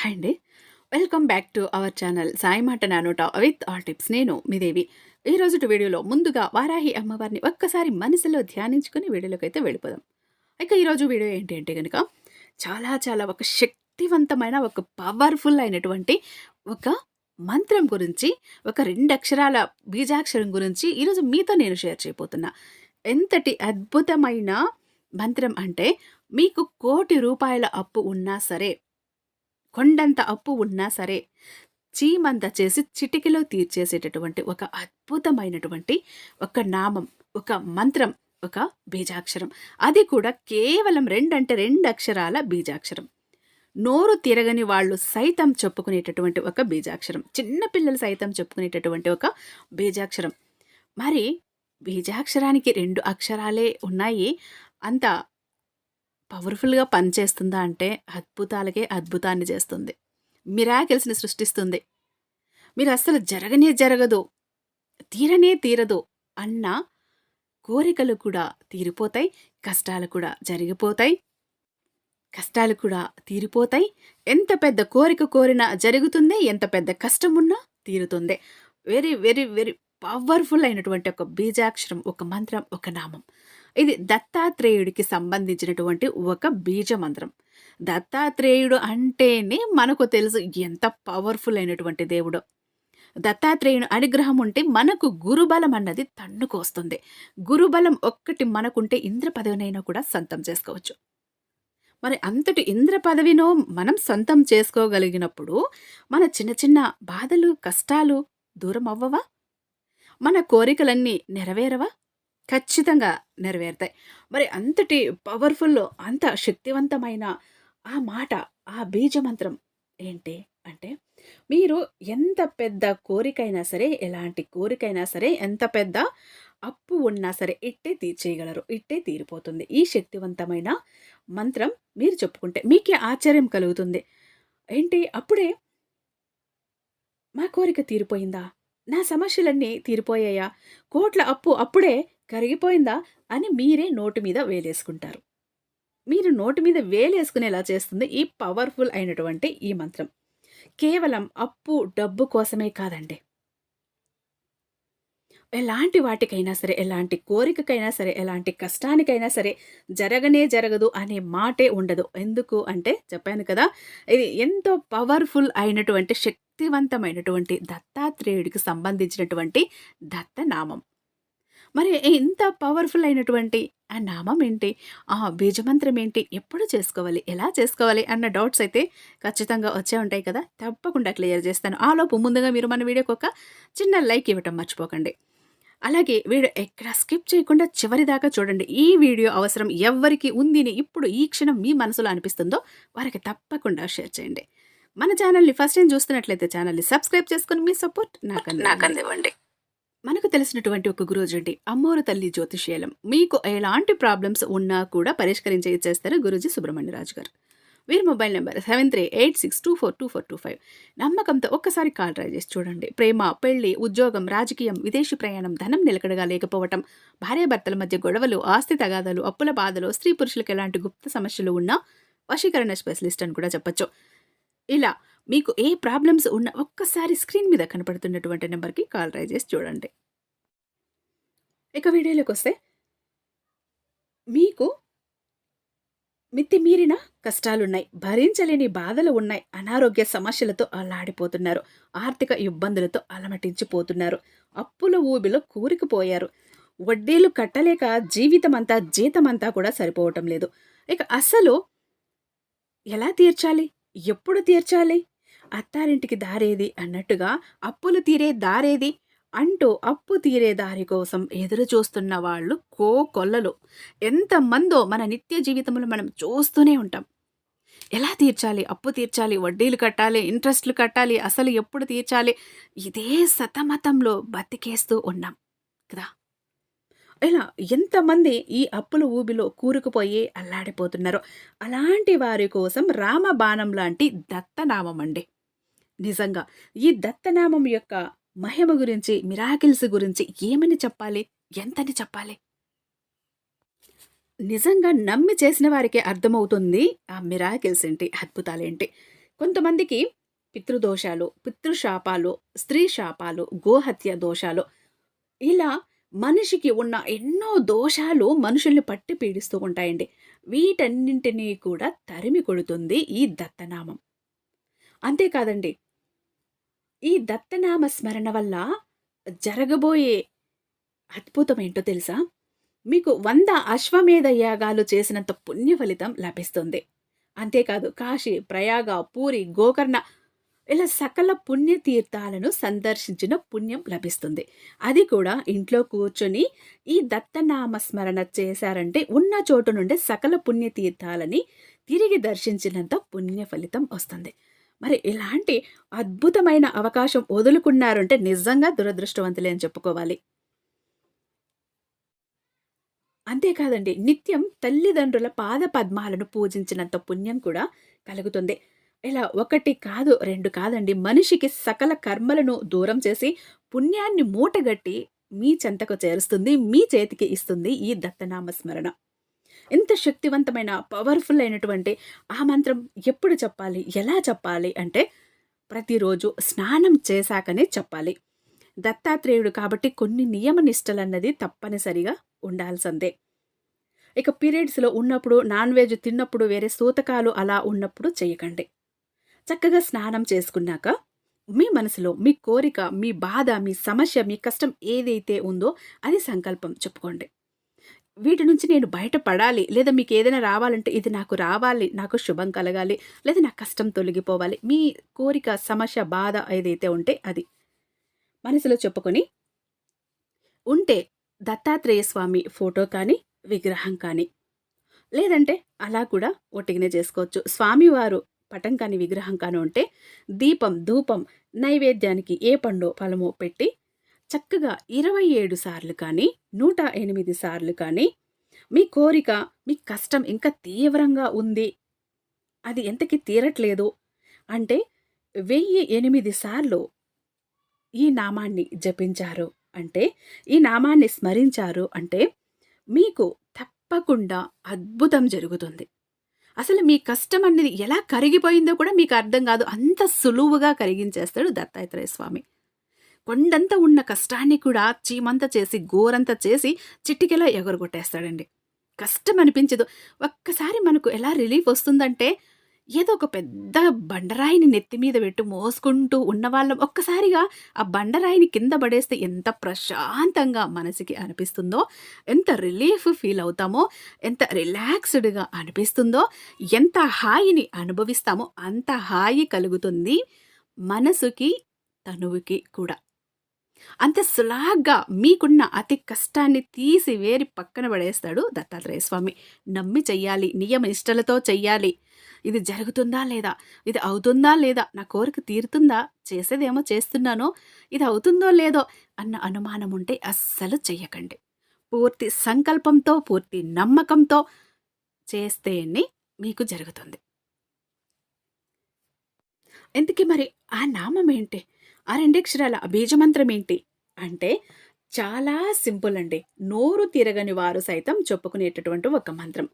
Hi అండి. Welcome back to our channel Sai మాట నానోట విత్ ఆల్ టిప్స్ నేను మీదేవి ఈ రోజుటి వీడియోలో ముందుగా వారాహి అమ్మవారిని ఒక్కసారి మనసులో ధ్యానించుకుని వీడియోలోకి అయితే వెళ్ళిపోదాం. ఇక ఈరోజు వీడియో ఏంటి అంటే కనుక చాలా చాలా ఒక శక్తివంతమైన ఒక పవర్ఫుల్ అయినటువంటి ఒక మంత్రం గురించి ఒక రెండు అక్షరాల బీజాక్షరం గురించి ఈరోజు మీతో నేను షేర్ చేయబోతున్నా. ఎంతటి అద్భుతమైన మంత్రం అంటే మీకు కోటి రూపాయల అప్పు ఉన్నా సరే కొండంత అప్పు ఉన్నా సరే చీమంత చేసి చిటికిలో తీర్చేసేటటువంటి ఒక అద్భుతమైనటువంటి ఒక నామం ఒక మంత్రం ఒక బీజాక్షరం. అది కూడా కేవలం రెండంటే రెండు అక్షరాల బీజాక్షరం. నోరు తిరగని వాళ్ళు సైతం చెప్పుకునేటటువంటి ఒక బీజాక్షరం. చిన్నపిల్లలు సైతం చెప్పుకునేటటువంటి ఒక బీజాక్షరం. మరి బీజాక్షరానికి రెండు అక్షరాలే ఉన్నాయి. అంత పవర్ఫుల్గా పనిచేస్తుందా అంటే అద్భుతాలకే అద్భుతాన్ని చేస్తుంది. మిరాకిల్స్ని సృష్టిస్తుంది. మీరు అస్సలు జరగనే జరగదు. తీరనే తీరదు అన్న కోరికలు కూడా తీరిపోతాయి కష్టాలు కూడా జరిగిపోతాయి. కష్టాలు కూడా తీరిపోతాయి. ఎంత పెద్ద కోరిక కోరినా జరుగుతుంది ఎంత పెద్ద కష్టం ఉన్నా తీరుతుంది. వెరీ వెరీ వెరీ పవర్ఫుల్ అయినటువంటి ఒక బీజాక్షరం ఒక మంత్రం ఒక నామం. ఇది దత్తాత్రేయుడికి సంబంధించినటువంటి ఒక బీజ మంత్రం దత్తాత్రేయుడు అంటేనే మనకు తెలుసు ఎంత పవర్ఫుల్ అయినటువంటి దేవుడు. దత్తాత్రేయుని అనుగ్రహం ఉంటే మనకు గురుబలం అన్నది తన్నుకు వస్తుంది గురుబలం ఒక్కటి మనకుంటే ఇంద్ర పదవినైనా కూడా సొంతం చేసుకోవచ్చు. మరి అంతటి ఇంద్ర పదవినో మనం సొంతం చేసుకోగలిగినప్పుడు మన చిన్న చిన్న బాధలు కష్టాలు దూరం అవ్వవా మన కోరికలన్నీ నెరవేరవా? ఖచ్చితంగా నెరవేరుతాయి. మరి అంతటి పవర్ఫుల్ అంత శక్తివంతమైన ఆ మాట ఆ బీజమంత్రం ఏంటి అంటే మీరు ఎంత పెద్ద కోరికైనా సరే ఎలాంటి కోరికైనా సరే ఎంత పెద్ద అప్పు ఉన్నా సరే ఇట్టే తీర్చేయగలరు ఇట్టే తీరిపోతుంది. ఈ శక్తివంతమైన మంత్రం మీరు చెప్పుకుంటే మీకే ఆశ్చర్యం కలుగుతుంది. ఏంటి? అప్పుడే మా కోరిక తీరిపోయిందా? నా సమస్యలన్నీ తీరిపోయాయా? కోట్ల అప్పు అప్పుడే కరిగిపోయిందా అని మీరే నోటు మీద వేలేసుకుంటారు. మీరు నోటు మీద వేలేసుకునేలా చేస్తుంది ఈ పవర్ఫుల్ అయినటువంటి ఈ మంత్రం. కేవలం అప్పు డబ్బు కోసమే కాదండి. ఎలాంటి వాటికైనా సరే ఎలాంటి కోరికకైనా సరే ఎలాంటి కష్టానికైనా సరే జరగనే జరగదు అనే మాటే ఉండదు. ఎందుకు అంటే చెప్పాను కదా ఇది ఎంతో పవర్ఫుల్ అయినటువంటి శక్తివంతమైనటువంటి దత్తాత్రేయుడికి సంబంధించినటువంటి దత్తనామం. మరి ఇంత పవర్ఫుల్ అయినటువంటి ఆ నామం ఏంటి? ఆ బీజమంత్రం ఏంటి? ఎప్పుడు చేసుకోవాలి? ఎలా చేసుకోవాలి? అన్న డౌట్స్ అయితే ఖచ్చితంగా వచ్చే ఉంటాయి కదా? తప్పకుండా క్లియర్ చేస్తాను. ఆలోపు ముందుగా మీరు మన వీడియోకి ఒక చిన్న లైక్ ఇవ్వటం మర్చిపోకండి. అలాగే వీడియో ఎక్కడ స్కిప్ చేయకుండా చివరి దాకా చూడండి. ఈ వీడియో అవసరం ఎవరికి ఉందిని ఇప్పుడు ఈ క్షణం మీ మనసులో అనిపిస్తుందో వారికి తప్పకుండా షేర్ చేయండి. మన ఛానల్ని ఫస్ట్ టైం చూస్తున్నట్లయితే ఛానల్ని సబ్స్క్రైబ్ చేసుకుని మీ సపోర్ట్ నాకు నాకు అందివ్వండి మనకు తెలిసినటువంటి ఒక గురూజీ అమ్మోరు తల్లి జ్యోతిష్యాలం. మీకు ఎలాంటి ప్రాబ్లమ్స్ ఉన్నా కూడా పరిష్కరించే ఇచ్చేస్తారు గురూజీ సుబ్రహ్మణ్యరాజు గారు. వీరి mobile number seven three eight six two four two four two five. నమ్మకంతో ఒక్కసారి కాల్ ట్రై చేసి చూడండి. ప్రేమ పెళ్ళి ఉద్యోగం రాజకీయం విదేశీ ప్రయాణం ధనం నిలకడగా లేకపోవటం భార్యాభర్తల మధ్య గొడవలు ఆస్తి తగాదాలు అప్పుల బాధలు స్త్రీ పురుషులకు ఎలాంటి గుప్త సమస్యలు ఉన్నా వశీకరణ స్పెషలిస్ట్ అని కూడా చెప్పొచ్చు. ఇలా మీకు ఏ ప్రాబ్లమ్స్ ఉన్న ఒక్కసారి స్క్రీన్ మీద కనపడుతున్నటువంటి నెంబర్కి కాల్ ట్రై చేసి చూడండి. ఇక వీడియోలోకి వస్తే మీకు మితిమీరిన కష్టాలున్నాయి భరించలేని బాధలు ఉన్నాయి అనారోగ్య సమస్యలతో అల్లాడిపోతున్నారు ఆర్థిక ఇబ్బందులతో అలమటించిపోతున్నారు అప్పుల ఊబిలో కూరికిపోయారు వడ్డీలు కట్టలేక జీవితమంతా జీతమంతా కూడా సరిపోవటం లేదు. ఇక అసలు ఎలా తీర్చాలి? ఎప్పుడు తీర్చాలి? అత్తారింటికి దారేది అన్నట్టుగా అప్పులు తీరే దారేది అంటూ అప్పు తీరే దారి కోసం ఎదురు చూస్తున్న వాళ్ళు కో కొల్లలు ఎంతమందో మన నిత్య జీవితంలో మనం చూస్తూనే ఉంటాం. ఎలా తీర్చాలి? అప్పు తీర్చాలి? వడ్డీలు కట్టాలి? ఇంట్రెస్ట్లు కట్టాలి? అసలు ఎప్పుడు తీర్చాలి? ఇదే సతమతంలో బతికేస్తూ ఉన్నాం కదా. ఇలా ఎంతమంది ఈ అప్పుల ఊబిలో కూరుకుపోయి అల్లాడిపోతున్నారో. అలాంటి వారి కోసం రామబాణం లాంటి దత్తనామం అండి. నిజంగా. ఈ దత్తనామం యొక్క మహిమ గురించి మిరాకిల్స్ గురించి ఏమని చెప్పాలి? ఎంతని చెప్పాలి? నిజంగా నమ్మి చేసిన వారికి అర్థమవుతుంది ఆ మిరాకిల్స్ ఏంటి అద్భుతాలేంటి. కొంతమందికి పితృదోషాలు పితృశాపాలు స్త్రీ శాపాలు గోహత్య దోషాలు ఇలా మనిషికి ఉన్న ఎన్నో దోషాలు మనుషుల్ని పట్టి పీడిస్తూ ఉంటాయండి. వీటన్నింటినీ కూడా తరిమి కొడుతుంది ఈ దత్తనామం. అంతేకాదండి ఈ దత్తనామ స్మరణ వల్ల జరగబోయే అద్భుతం ఏంటో తెలుసా? మీకు వంద అశ్వమేధ యాగాలు చేసినంత పుణ్య ఫలితం లభిస్తుంది. అంతేకాదు కాశీ ప్రయాగ పూరి గోకర్ణ ఇలా సకల పుణ్యతీర్థాలను సందర్శించిన పుణ్యం లభిస్తుంది. అది కూడా ఇంట్లో కూర్చొని ఈ దత్తనామ స్మరణ చేశారంటే ఉన్న చోటు నుండి సకల పుణ్యతీర్థాలని తిరిగి దర్శించినంత పుణ్య ఫలితం వస్తుంది. మరి ఇలాంటి అద్భుతమైన అవకాశం వదులుకున్నారంటే నిజంగా దురదృష్టవంతులే అని చెప్పుకోవాలి. అంతేకాదండి నిత్యం తల్లిదండ్రుల పాద పద్మాలను పూజించినంత పుణ్యం కూడా కలుగుతుంది. ఇలా ఒకటి కాదు రెండు కాదండి మనిషికి సకల కర్మలను దూరం చేసి పుణ్యాన్ని మూటగట్టి మీ చెంతకు చేరుస్తుంది మీ చేతికి ఇస్తుంది ఈ దత్తనామ స్మరణ ఎంత శక్తివంతమైన పవర్ఫుల్ అయినటువంటి ఆ మంత్రం ఎప్పుడు చెప్పాలి? ఎలా చెప్పాలి? అంటే ప్రతిరోజు స్నానం చేశాకనే చెప్పాలి. దత్తాత్రేయుడు కాబట్టి కొన్ని నియమ నిష్టలన్నది తప్పనిసరిగా ఉండాల్సిందే. ఇక పీరియడ్స్లో ఉన్నప్పుడు నాన్ వెజ్ తిన్నప్పుడు వేరే సూతకాలు అలా ఉన్నప్పుడు చేయకండి. చక్కగా స్నానం చేసుకున్నాక మీ మనసులో మీ కోరిక మీ బాధ మీ సమస్య మీ కష్టం ఏదైతే ఉందో అది సంకల్పం చెప్పుకోండి. వీటి నుంచి నేను బయటపడాలి. లేదా మీకు ఏదైనా రావాలంటే ఇది నాకు రావాలి నాకు శుభం కలగాలి లేదా నా కష్టం తొలగిపోవాలి. మీ కోరిక సమస్య బాధ ఏదైతే ఉంటే అది. మనసులో చెప్పుకొని ఉంటే దత్తాత్రేయ స్వామి ఫోటో కానీ విగ్రహం కానీ లేదంటే అలా కూడా ఒట్టిగానే చేసుకోవచ్చు. స్వామివారు పటం కానీ విగ్రహం కానీ ఉంటే దీపం ధూపం నైవేద్యానికి ఏ పండు ఫలమో పెట్టి చక్కగా ఇరవై ఏడు సార్లు కానీ నూట ఎనిమిది సార్లు కానీ మీ కోరిక మీ కష్టం ఇంకా తీవ్రంగా ఉంది. అది ఎంతకి తీరట్లేదు? అంటే వెయ్యి ఎనిమిది సార్లు ఈ నామాన్ని జపించారు. అంటే ఈ నామాన్ని స్మరించారు అంటే మీకు తప్పకుండా అద్భుతం జరుగుతుంది. అసలు మీ కష్టం అనేది ఎలా కరిగిపోయిందో కూడా మీకు అర్థం కాదు. అంత సులువుగా కరిగించేస్తాడు దత్తాత్రేయ స్వామి. కొండంత ఉన్న కష్టాన్ని కూడా చీమంత చేసి గోరంత చేసి చిట్టికెలా ఎగరగొట్టేస్తాడండి. కష్టం అనిపించదు ఒక్కసారి మనకు ఎలా రిలీఫ్ వస్తుందంటే ఏదో ఒక పెద్ద బండరాయిని నెత్తి మీద పెట్టి మోసుకుంటూ ఉన్నవాళ్ళం. ఒక్కసారిగా ఆ బండరాయిని కింద పడేస్తే ఎంత ప్రశాంతంగా మనసుకి అనిపిస్తుందో ఎంత రిలీఫ్ ఫీల్ అవుతామో ఎంత రిలాక్స్డ్గా అనిపిస్తుందో ఎంత హాయిని అనుభవిస్తామో అంత హాయి కలుగుతుంది మనసుకి తనువుకి కూడా. అంత సులాగ్గా మీకున్న అతి కష్టాన్ని తీసి వేరి పక్కన పడేస్తాడు దత్తాత్రేయ స్వామి. నమ్మి చెయ్యాలి నియమ ఇష్టలతో చెయ్యాలి. ఇది జరుగుతుందా లేదా? ఇది అవుతుందా లేదా? నా కోరిక తీరుతుందా? చేసేదేమో చేస్తున్నానో? ఇది అవుతుందో లేదో? అన్న అనుమానం ఉంటే అస్సలు చెయ్యకండి. పూర్తి సంకల్పంతో పూర్తి నమ్మకంతో చేస్తేనే మీకు జరుగుతుంది. ఇంతకీ మరి ఆ నామం ఏంటి? ఆ రెండక్షరాల బీజమంత్రం ఏంటి? అంటే చాలా సింపుల్ అండి. నోరు తిరగని వారు సైతం చెప్పుకునేటటువంటి ఒక మంత్రం.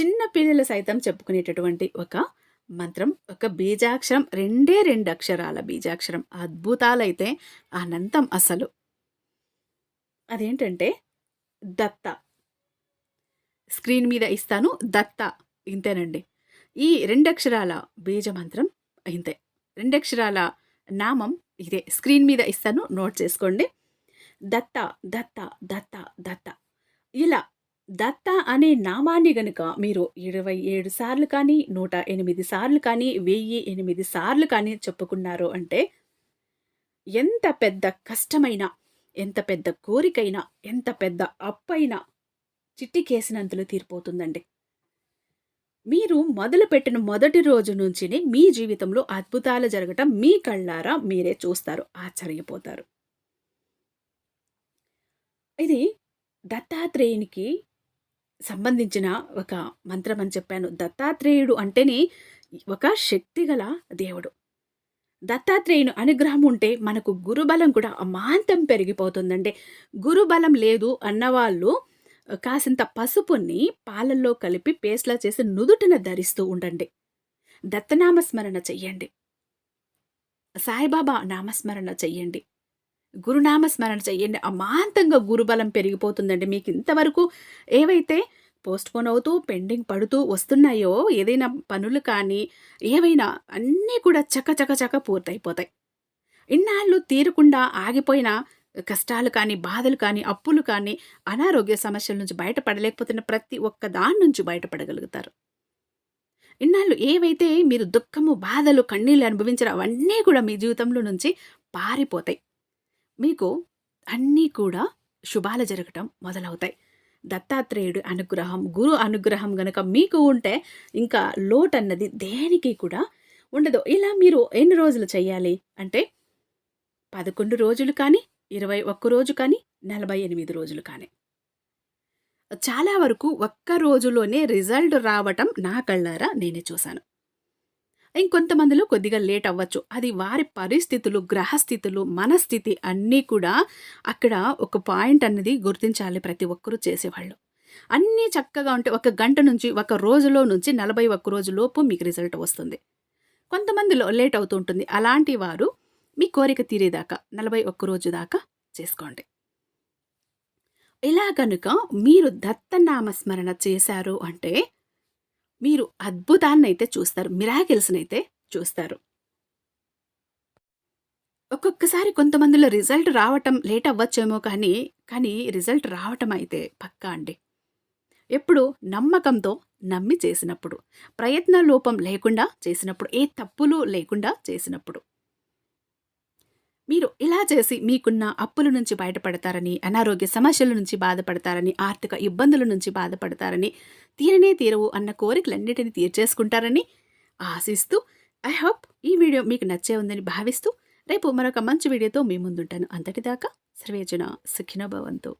చిన్న పిల్లలు సైతం చెప్పుకునేటటువంటి ఒక మంత్రం. ఒక బీజాక్షరం. రెండే రెండు అక్షరాల బీజాక్షరం. అద్భుతాలైతే అనంతం అసలు. అదేంటంటే దత్త. స్క్రీన్ మీద ఇస్తాను. దత్త. ఇంతేనండి. ఈ రెండక్షరాల బీజమంత్రం ఇంతే. రెండక్షరాల నామం ఇదే స్క్రీన్ మీద ఇస్తాను నోట్ చేసుకోండి. దత్త దత్త దత్త దత్త. ఇలా దత్త అనే నామాన్ని గనుక మీరు ఇరవై ఏడు సార్లు కానీ నూట ఎనిమిది సార్లు కానీ వెయ్యి ఎనిమిది సార్లు కానీ చెప్పుకున్నారు అంటే ఎంత పెద్ద కష్టమైన ఎంత పెద్ద కోరికైనా ఎంత పెద్ద అప్పైనా చిట్టికేసినంతలో తీరిపోతుందండి. మీరు మొదలుపెట్టిన మొదటి రోజు నుంచినే మీ జీవితంలో అద్భుతాలు జరగటం మీ కళ్ళారా మీరే చూస్తారు ఆశ్చర్యపోతారు. ఇది దత్తాత్రేయునికి సంబంధించిన ఒక మంత్రం అని చెప్పాను. దత్తాత్రేయుడు అంటేనే ఒక శక్తిగల దేవుడు. దత్తాత్రేయుని అనుగ్రహం ఉంటే మనకు గురుబలం కూడా అమాంతం పెరిగిపోతుందండి. గురుబలం లేదు అన్నవాళ్ళు కాసింత పసుపుని పాలల్లో కలిపి పేస్ట్లా చేసి నుదుటిన ధరిస్తూ ఉండండి. దత్తనామస్మరణ చెయ్యండి. సాయిబాబా నామస్మరణ చెయ్యండి. గురునామస్మరణ చెయ్యండి. అమాంతంగా గురుబలం పెరిగిపోతుందండి మీకు ఇంతవరకు. ఏవైతే పోస్ట్పోన్ అవుతూ పెండింగ్ పడుతూ వస్తున్నాయో ఏదైనా పనులు కానీ ఏవైనా అన్నీ కూడా చక చక చక పూర్తయిపోతాయి. ఇన్నాళ్ళు తీరకుండా ఆగిపోయిన కష్టాలు కానీ బాధలు కానీ అప్పులు కానీ అనారోగ్య సమస్యల నుంచి బయటపడలేకపోతున్న ప్రతి ఒక్క దాని నుంచి బయటపడగలుగుతారు. ఇన్నాళ్ళు ఏవైతే మీరు దుఃఖము బాధలు కన్నీళ్ళు అనుభవించిన అవన్నీ కూడా మీ జీవితంలో నుంచి పారిపోతాయి. మీకు అన్నీ కూడా శుభాలు జరగటం మొదలవుతాయి. దత్తాత్రేయుడు అనుగ్రహం గురు అనుగ్రహం గనక మీకు ఉంటే ఇంకా లోటు అన్నది దేనికి కూడా ఉండదు. ఇలా మీరు ఎన్ని రోజులు చేయాలి అంటే పదకొండు రోజులు కానీ ఇరవై ఒక్క రోజు కానీ నలభై ఎనిమిది రోజులు కానీ. చాలా వరకు ఒక్క రోజులోనే రిజల్ట్ రావటం నా కళ్ళారా? నేనే చూశాను. ఇంకొంతమందిలో కొద్దిగా లేట్ అవ్వచ్చు. అది వారి పరిస్థితులు గ్రహస్థితులు మనస్థితి అన్నీ కూడా అక్కడ ఒక పాయింట్ అన్నది గుర్తించాలి ప్రతి ఒక్కరూ చేసేవాళ్ళు. అన్నీ చక్కగా ఉంటే ఒక గంట నుంచి ఒక రోజులో నుంచి నలభై ఒక్క రోజు లోపు మీకు రిజల్ట్ వస్తుంది. కొంతమందిలో లేట్ అవుతూ ఉంటుంది. అలాంటి వారు మీ కోరిక తీరేదాకా నలభై ఒక్క రోజు దాకా చేసుకోండి. ఇలా కనుక మీరు దత్తనామస్మరణ చేశారు అంటే మీరు అద్భుతాన్నైతే చూస్తారు మిరాకిల్స్నైతే చూస్తారు. ఒక్కొక్కసారి కొంతమందిలో రిజల్ట్ రావటం లేట్ అవ్వచ్చేమో కానీ కానీ రిజల్ట్ రావటం అయితే పక్కా అండి. ఎప్పుడు నమ్మకంతో నమ్మి చేసినప్పుడు ప్రయత్న లోపం లేకుండా చేసినప్పుడు ఏ తప్పులు లేకుండా చేసినప్పుడు. మీరు ఇలా చేసి మీకున్న అప్పుల నుంచి బయటపడతారని అనారోగ్య సమస్యల నుంచి బాధపడతారని ఆర్థిక ఇబ్బందుల నుంచి బాధపడతారని తీరనే తీరవు అన్న కోరికలన్నిటిని తీర్చేసుకుంటారని ఆశిస్తూ ఐ హోప్ ఈ వీడియో మీకు నచ్చే ఉందని భావిస్తూ రేపు మరొక మంచి వీడియోతో మీ ముందుంటాను. అంతటిదాకా సర్వేజన సుఖినోభవంతు